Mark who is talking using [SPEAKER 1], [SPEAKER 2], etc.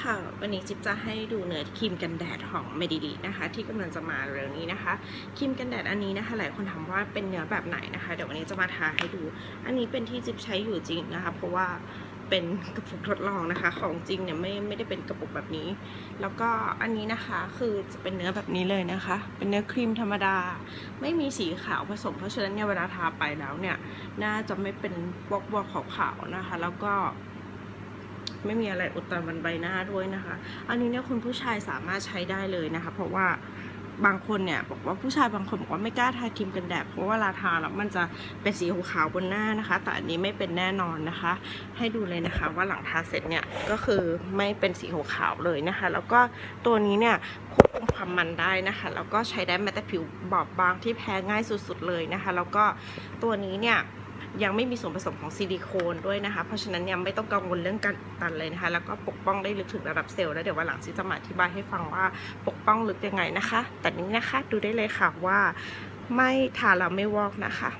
[SPEAKER 1] ค่ะ วันนี้จิ๊บจะให้ดูเนื้อครีมกันแดดของเมดิลีนะคะ ที่กำลังจะมาเร็วนี้นะคะครีมกันแดดอันนี้นะคะ หลายคนถามว่าเป็นเนื้อแบบไหนนะคะ เดี๋ยววันนี้จะมาทาให้ดู อันนี้เป็นที่จิ๊บใช้อยู่จริงนะคะ เพราะว่าเป็นกระปุกทดลองนะคะ ของจริงเนี่ยไม่ไม่ได้เป็นกระปุกแบบนี้ แล้วก็อันนี้นะคะคือจะเป็นเนื้อแบบนี้เลยนะคะ เป็นเนื้อครีมธรรมดา ไม่มีสีขาวผสม เพราะฉะนั้นเนี่ยเวลาทาไปแล้วเนี่ย น่าจะไม่เป็นวอกวอกขาวๆนะคะ แล้วก็ ไม่มีอะไรอุดตันบนใบหน้าด้วยนะคะ อันนี้เนี่ยคุณผู้ชายสามารถใช้ได้เลยนะคะ เพราะว่าบางคนเนี่ยบอกว่าผู้ชายบางคนบอกว่าไม่กล้าทาครีมกันแดดเพราะว่าเวลาทาแล้วมันจะเป็นสีขาวบนหน้านะคะ แต่อันนี้ไม่เป็นแน่นอนนะคะ ให้ดูเลยนะคะว่าหลังทาเสร็จเนี่ยก็คือไม่เป็นสีขาวเลยนะคะ แล้วก็ตัวนี้เนี่ยควบคุมความมันได้นะคะ แล้วก็ใช้ได้แม้แต่ผิวบอบบางที่แพ้ง่ายสุดๆเลยนะคะ แล้วก็ตัวนี้เนี่ย ยังไม่มีส่วนผสมของซิลิโคนด้วยนะคะ เพราะฉะนั้นยังไม่ต้องกังวลเรื่องการตันเลยนะคะ แล้วก็ปกป้องได้ลึกถึงระดับเซลล์แล้วเดี๋ยววันหลังซิจะมาอธิบายให้ฟังว่าปกป้องลึกยังไงนะคะ แต่นี้นะคะดูได้เลยค่ะว่าไม่ทาแล้วไม่วอกนะคะ